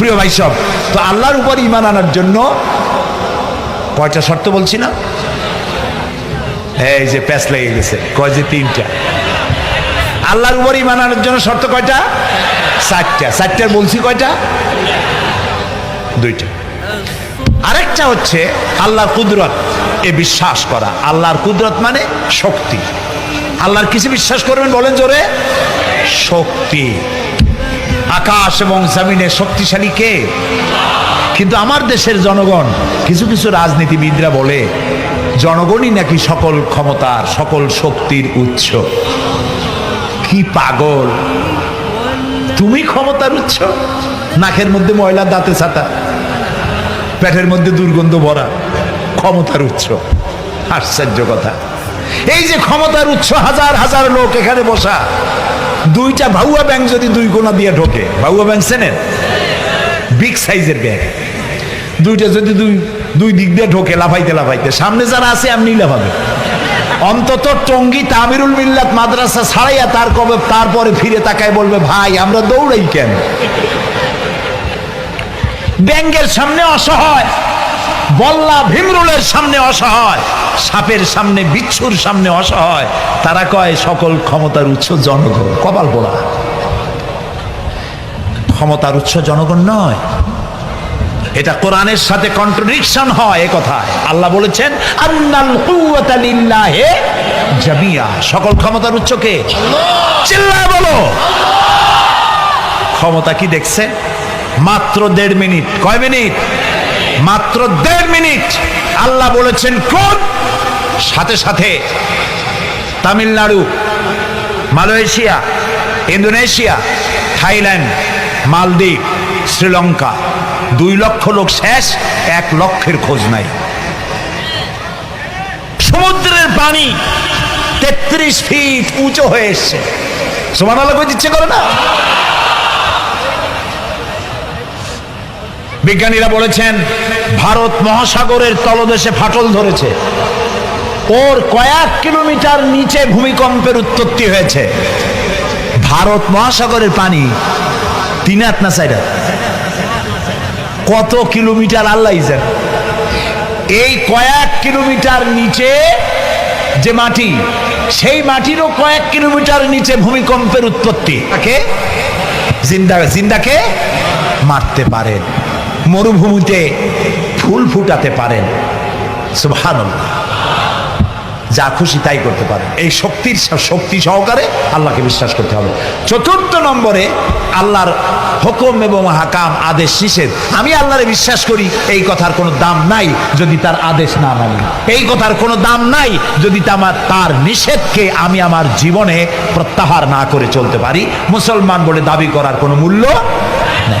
প্রিয় ভাই সব, তো আল্লাহর উপর ইমান আনার জন্য কয়টা শর্ত বলছি না? এই যে প্যাচ লেগে গেছে, কয় যে তিনটা? আল্লাহর উপর ইমান আনার জন্য শর্ত কয়টা? চারটা। চারটার বলছি কয়টা? দুইটা। আরেকটা হচ্ছে আল্লাহর কুদরত, এ বিশ্বাস করা। আল্লাহর কুদরত মানে শক্তি। আল্লাহর কিছু বিশ্বাস করবেন বলেন জোরে? শক্তি। আকাশ এবং জমিনে শক্তিশালী কে? কিন্তু আমার দেশের জনগণ, কিছু কিছু রাজনীতিবিদরা বলে, জনগণই নাকি সকল ক্ষমতার, সকল শক্তির উৎস। কি পাগল? তুমি ক্ষমতার উৎস? নাকের মধ্যে ময়লা, দাঁতে ছাতা, পেটের মধ্যে দুর্গন্ধ ভরা, ক্ষমতার উৎস। আশ্চর্য কথা। এই যে ক্ষমতার উৎস, হাজার হাজার লোক এখানে বসা দুইটা ভাউয়া ব্যাংক যদি দুই কোনা দিয়ে ঢোকে, ভাউয়া ব্যাংক চেনেন বিগ সাইজের ব্যাংক দুইটা যদি দুই দুই দিক দিয়ে ঢোকে, লাফাইতে লাফাইতে। সামনে যারা আছে এমনি লাফাবে। অন্তত টঙ্গি তামিরুল মিল্লাত মাদ্রাসা ছাড়াইয়া তার কবে, তারপরে ফিরে তাকায় বলবে, ভাই, আমরা দৌড়াই কেন? ব্যাংকের সামনে অসহায়। বল্লা ভীমরুলের সামনে অসহায়, সাপের সামনে, বিচ্ছুর সামনে অসহায়। তারা কয়, সকল ক্ষমতার উৎস জনগণ। কপাল পোড়া ক্ষমতার উৎস জনগণ নয়। এটা কোরআনের সাথে কন্ট্রাডিকশন হয় এ কথায়। আল্লাহ বলেছেন জামিয়া। সকল ক্ষমতার উৎস কে? বলো। ক্ষমতা কি দেখছে? মাত্র দেড় মিনিট। কয় মিনিট? মাত্র দেড় মিনিট আল্লাহ বলেছেন, কোন? সাথে সাথে তামিলনাড়ু, মালয়েশিয়া, ইন্দোনেশিয়া, থাইল্যান্ড, মালদ্বীপ, শ্রীলঙ্কা। দুই লক্ষ লোক শেষ, এক লক্ষের খোঁজ নাই। সমুদ্রের পানি তেত্রিশ ফিট উঁচু হয়ে এসছে। সমান আলো ইচ্ছে করে না? বিজ্ঞানীরা বলেছেন, ভারত মহাসাগরের তলদেশে ফাটল ধরেছে। ওর কয়েক কিলোমিটার নিচে ভূমিকম্পের উৎপত্তি হয়েছে। ভারত মহাসাগরের পানি, তিন হাত না হাত? কত কিলোমিটার আল্লাহ এই কয়েক কিলোমিটার নিচে যে মাটি, সেই মাটিরও কয়েক কিলোমিটার নিচে ভূমিকম্পের উৎপত্তি। তাকে জিন্দা জিন্দাকে মারতে পারেন মরুভূমিতে ফুল ফুটাতে পারেন। সুবহানাল্লাহ। যা খুশি তাই করতে পারে এই শক্তির শক্তি সহকারে আল্লাহকে বিশ্বাস করতে হবে। চতুর্থ নম্বরে আল্লাহর হুকুম এবং হাকাম, আদেশ নিষেধ। আমি আল্লাহরে বিশ্বাস করি, এই কথার কোনো দাম নাই যদি তার আদেশ না মানি। এই কথার কোনো দাম নাই যদি আমার তার নিষেধকে আমি আমার জীবনে প্রত্যাহার না করে চলতে পারি। মুসলমান বলে দাবি করার কোনো মূল্য নেই।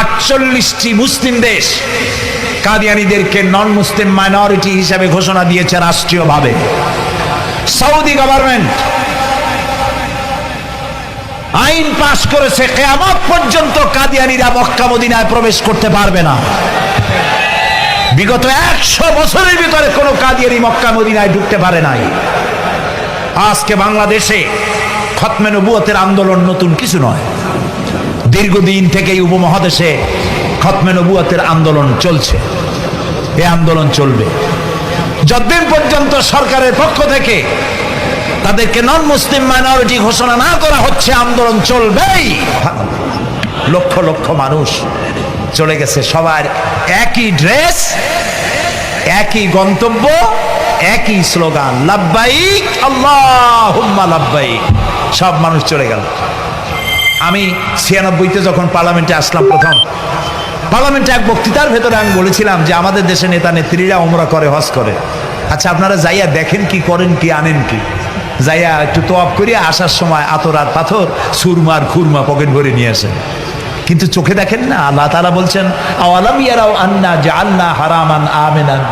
আটচল্লিশটি মুসলিম দেশ কাদিয়ানিদেরকে নন মুসলিম মাইনরিটি হিসাবে ঘোষণা দিয়েছে রাষ্ট্রীয়ভাবে। সৌদি গভর্নমেন্ট আইন পাশ করেছে, কেয়ামত পর্যন্ত কাদিয়ানিরা মক্কা মদিনায় প্রবেশ করতে পারবে না। বিগত একশো বছরের ভিতরে কোনো কাদিয়ানি মক্কা মদিনায় ঢুকতে পারে নাই। আজকে বাংলাদেশে খতমে নবুয়তের আন্দোলন নতুন কিছু নয়। দীর্ঘদিন থেকেই উপমহাদেশে খতমে নবুয়তের আন্দোলন চলছে। এই আন্দোলন চলবে। যতদিন পর্যন্ত সরকারের পক্ষ থেকে তাদেরকে নন মুসলিম মাইনরিটি ঘোষণা না করা হচ্ছে, আন্দোলন চলবেই। লক্ষ লক্ষ মানুষ চলে গেছে। সবার একই ড্রেস, একই গন্তব্য, একই স্লোগান, লাব্বাইক আল্লাহ লাব্বাইক। সব মানুষ চলে গেল। আমি ছিয়ানব্বইতে যখন পার্লামেন্টে আসলাম প্রথম, পার্লামেন্টে এক বক্তৃতার ভেতরে আমি বলেছিলাম যে আমাদের দেশে নেতা নেত্রীরা ওমরা করে, হজ করে। আচ্ছা আপনারা যাইয়া দেখেন কি, করেন কি, আনেন কি? যাইয়া একটু তোয়াব করিয়া আসার সময় আতর আর পাথর সুরমার খুরমা পকেট ভরে নিয়ে আসেন। কিন্তু চোখে দেখেন না, আল্লাহ তাআলা বলছেন, আওয়ালাম ইয়ারাও আন্না জাআলনা হারামান আমিনান।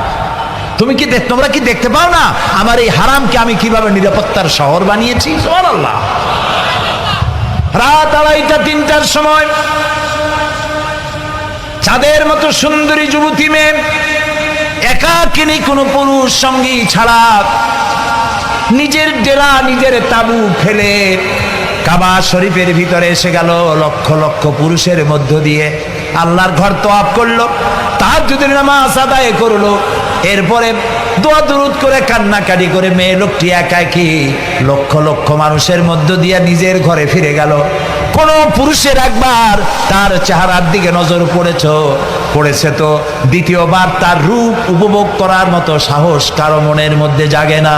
তুমি কি দেখ- তোমরা কি দেখতে পাও না, আমার এই হারামকে আমি কীভাবে নিরাপত্তার শহর বানিয়েছি? সুবহানাল্লাহ। রাত আড়াইটা, তিনটার সময় চাঁদের মতো সুন্দরী যুবতী মেয়ে একাকিনী কোনো পুরুষ সঙ্গী ছাড়া নিজের ডেরা, নিজের তাবু ফেলে কাবা শরীফের ভিতরে এসে গেল লক্ষ লক্ষ পুরুষের মধ্য দিয়ে। আল্লাহর ঘর তোয়াব করল। যদি নামাজ আদায় করল। এরপরে দোয়া দুরুদ করে, কান্নাকাটি করে মেয়ে লোকটি একাকি লক্ষ লক্ষ মানুষের মধ্য দিয়ে নিজের ঘরে ফিরে গেল। কোন পুরুষের একবার তার চেহারার দিকে নজর পড়েছ, পড়েছে তো দ্বিতীয়বার তার রূপ উপভোগ করার মতো সাহস কারও মনের মধ্যে জাগে না।